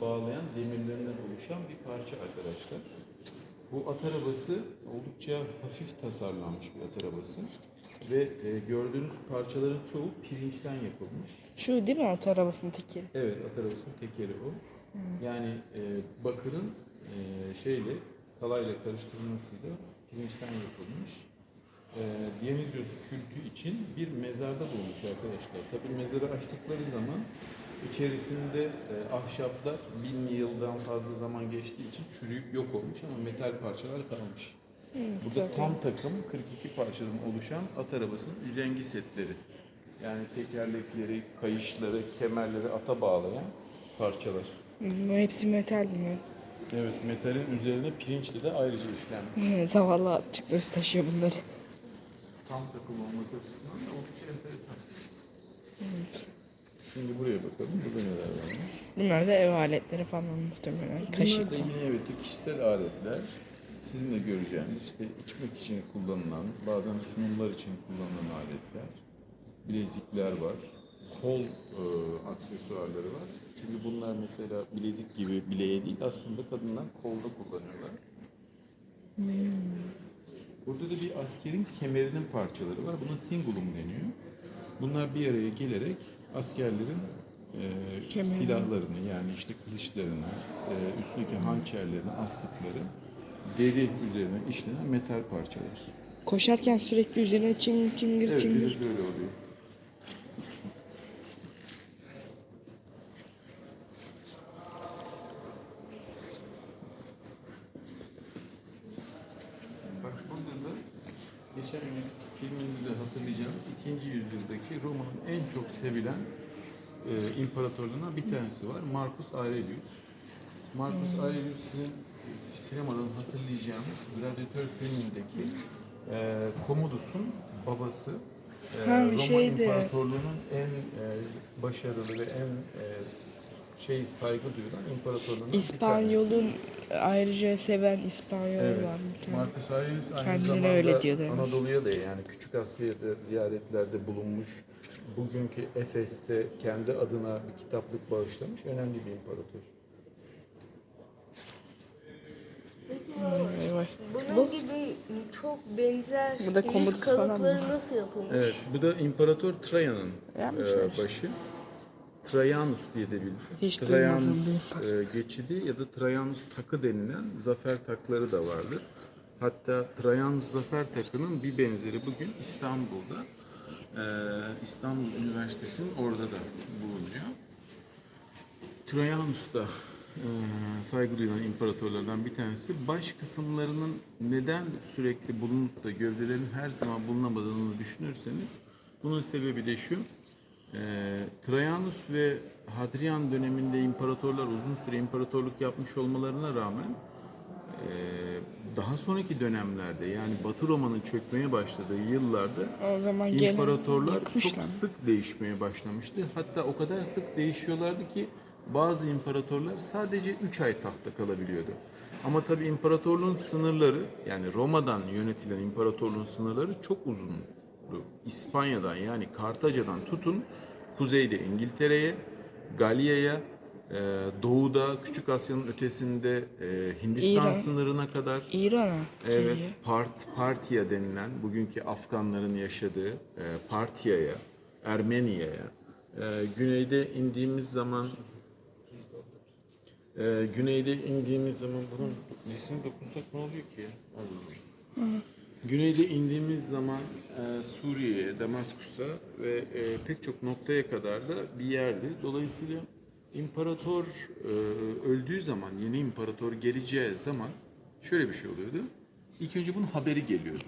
Bağlayan demirlerinden oluşan bir parça arkadaşlar. Bu at arabası oldukça hafif tasarlanmış bir at arabası. Ve e, gördüğünüz parçaların çoğu pirinçten yapılmış. Şu değil mi at arabasının teki? Evet at arabasının tekeri o. Yani e, bakırın e, şeyle kalayla karıştırılmasıyla pirinçten yapılmış. E, Dionysios kültü için bir mezarda bulmuş arkadaşlar. Tabii mezarı açtıkları zaman içerisinde e, ahşaplar bin yıldan fazla zaman geçtiği için çürüyüp yok olmuş ama metal parçalar kalmış. Burada tam takım 42 parçadan oluşan at arabasının üzengi setleri. Yani tekerlekleri, kayışları, kemerleri ata bağlayan parçalar. Bu hepsi metal mi? Evet, metalin üzerine pirinçle de ayrıca işlenmiş. Zavallı atçık nasıl taşıyor bunları? Tam takım olması açısından da oldukça enteresan. Evet. Şimdi buraya bakalım, burada neler varmış. Bunlar da ev aletleri falan muhtemelen. Bunlar Kaşık da falan. yine evet kişisel aletler. Sizin de göreceğiniz işte içmek için kullanılan, bazen sunumlar için kullanılan aletler. Bilezikler var. Kol e, aksesuarları var. Çünkü bunlar mesela bilezik gibi bileğe değil aslında kadınlar kolda kullanıyorlar. Burada da bir askerin kemerinin parçaları var. Buna singulum deniyor. Bunlar bir araya gelerek askerlerin e, silahlarını yani işte kılıçlarını, e, üstündeki hançerlerini astıkları deri üzerine işlenen metal parçalar. Koşarken sürekli üzerine çingir çingir Evet, çingir. biraz öyle oluyor. Bak burada da geçen gün filminde hatırlayacağınız 2. yüzyıldaki Roma'nın en çok sevilen e, imparatorlarından bir tanesi var. Marcus Aurelius. Marcus Aurelius sizin sinemadan hatırlayacağınız Gladiator filmindeki e, Commodus'un babası. E, Ha, Roma şeydi. İmparatorluğu'nun en e, başarılı ve en e, şey saygı duyulan tanesi. İspanyol'un ayrıca seven İspanyol Evet. var bir tane. Marcus Aurelius aynı Kendine zamanda öyle diyordu en Anadolu'ya da yani Küçük Asya'da ziyaretlerde bulunmuş. Bugünkü Efes'te kendi adına bir kitaplık bağışlamış. Önemli bir imparator. Vay vay. Bunun gibi çok benzer Bu da komut falan mı? nasıl yapılmış? Evet, bu da İmparator Trajan'ın e, işte. Trajanus diye de bilinir. Hiç Trajanus e, geçidi ya da Trajanus takı denilen zafer takları da vardır. Hatta Trajanus zafer takının bir benzeri bugün İstanbul'da e, İstanbul Üniversitesi'nin orada da bulunuyor. Trajanus da e, saygı duyulan imparatorlardan bir tanesi. Baş kısımlarının neden sürekli bulunup da gövdelerin her zaman bulunamadığını düşünürseniz bunun sebebi de şu. E, Trajanus ve Hadrian döneminde imparatorlar uzun süre imparatorluk yapmış olmalarına rağmen e, daha sonraki dönemlerde yani Batı Roma'nın çökmeye başladığı yıllarda O zaman İmparatorlar çok sık değişmeye başlamıştı. Hatta o kadar sık değişiyorlardı ki bazı imparatorlar sadece 3 ay tahtta kalabiliyordu. Ama tabii imparatorluğun sınırları yani Roma'dan yönetilen imparatorluğun sınırları çok uzundu. İspanya'dan yani Kartaca'dan tutun kuzeyde İngiltere'ye, Galya'ya, e, doğuda Küçük Asya'nın ötesinde e, Hindistan İran. sınırına kadar İran'a. Evet. Part, Partiya denilen bugünkü Afganların yaşadığı e, Partiya'ya, Ermeniye'ye, e, güneyde indiğimiz zaman e, güneyde indiğimiz zaman bunun nesini dokunsak ne oluyor ki? Allah Allah. Güneyde indiğimiz zaman e, Suriye'ye, Damaskus'a ve e, pek çok noktaya kadar da bir yerdi. Dolayısıyla imparator e, öldüğü zaman, yeni imparator geleceği zaman şöyle bir şey oluyordu. İlk önce bunun haberi geliyordu.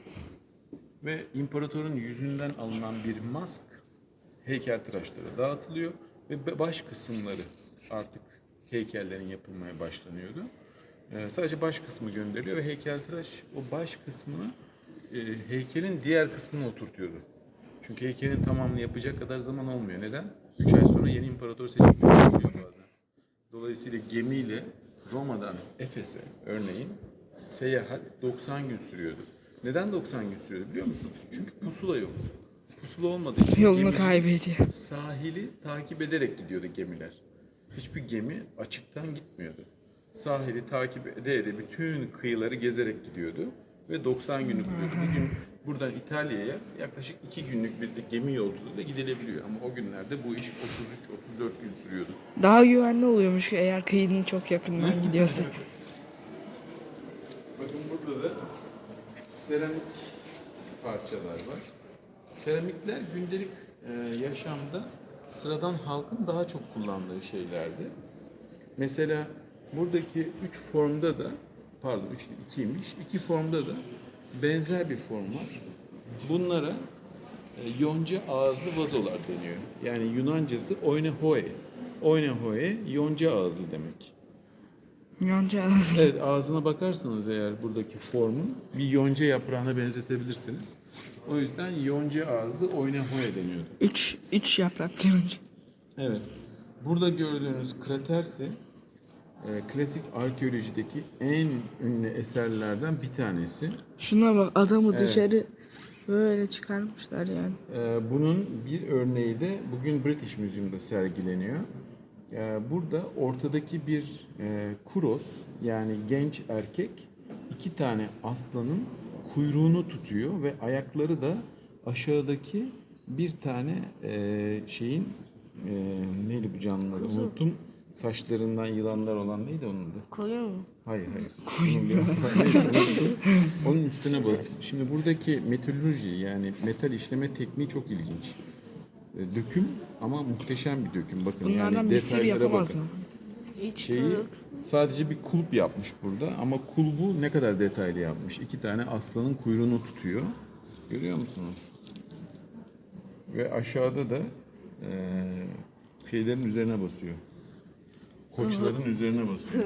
Ve imparatorun yüzünden alınan bir mask heykeltıraşlara dağıtılıyor ve baş kısımları artık heykellerin yapılmaya başlanıyordu. Ee, sadece baş kısmı gönderiliyor ve heykeltıraş o baş kısmını e, heykelin diğer kısmına oturtuyordu. Çünkü heykelin tamamını yapacak kadar zaman olmuyor. Neden? 3 ay sonra yeni imparator seçilmesi gerekiyor bazen. Dolayısıyla gemiyle Roma'dan Efes'e örneğin seyahat 90 gün sürüyordu. Neden 90 gün sürüyordu biliyor musunuz? Çünkü pusula yok. Pusula olmadığı için Yolunu kaybediyor. sahili takip ederek gidiyordu gemiler. hiçbir gemi açıktan gitmiyordu. Sahili takip ede ede bütün kıyıları gezerek gidiyordu ve 90 günlük oluyordu. Bir gün buradan İtalya'ya yaklaşık 2 günlük bir de gemi yolculuğu da gidilebiliyor. Ama o günlerde bu iş 33-34 gün sürüyordu. Daha güvenli oluyormuş eğer kıyının çok yakından gidiyorsa. Bakın burada da seramik parçalar var. Seramikler gündelik e, yaşamda sıradan halkın daha çok kullandığı şeylerdi. Mesela buradaki üç formda da, pardon üç değil, ikiymiş, iki formda da benzer bir form var. Bunlara e, yonca ağızlı vazolar deniyor. Yani Yunancası oinehoe. Oinehoe yonca ağızlı demek. Yonca ağzı. Evet ağzına bakarsanız eğer buradaki formun bir yonca yaprağına benzetebilirsiniz. O yüzden yonca ağızlı oynahoya deniyordu. Üç, üç yapraklı yonca. Evet. Burada gördüğünüz kraterse e, klasik arkeolojideki en ünlü eserlerden bir tanesi. Şuna bak adamı Evet. dışarı böyle çıkarmışlar yani. E, bunun bir örneği de bugün British Museum'da sergileniyor. E, burada ortadaki bir e, kuros yani genç erkek iki tane aslanın kuyruğunu tutuyor ve ayakları da aşağıdaki bir tane e, şeyin e, neydi bu canlıları unuttum. Saçlarından yılanlar olan neydi onun adı? Koyun mu? Hayır hayır. Unuttum. Onun üstüne bak. Şimdi buradaki metalurji yani metal işleme tekniği çok ilginç. E, Döküm ama muhteşem bir döküm. Bakın Bunlardan yani detaylara yapamaz bakın. Hiç Şeyi sadece bir kulp yapmış burada ama kulbu ne kadar detaylı yapmış. İki tane aslanın kuyruğunu tutuyor. Görüyor musunuz? Ve aşağıda da e, şeylerin üzerine basıyor. Koçların üzerine basıyor.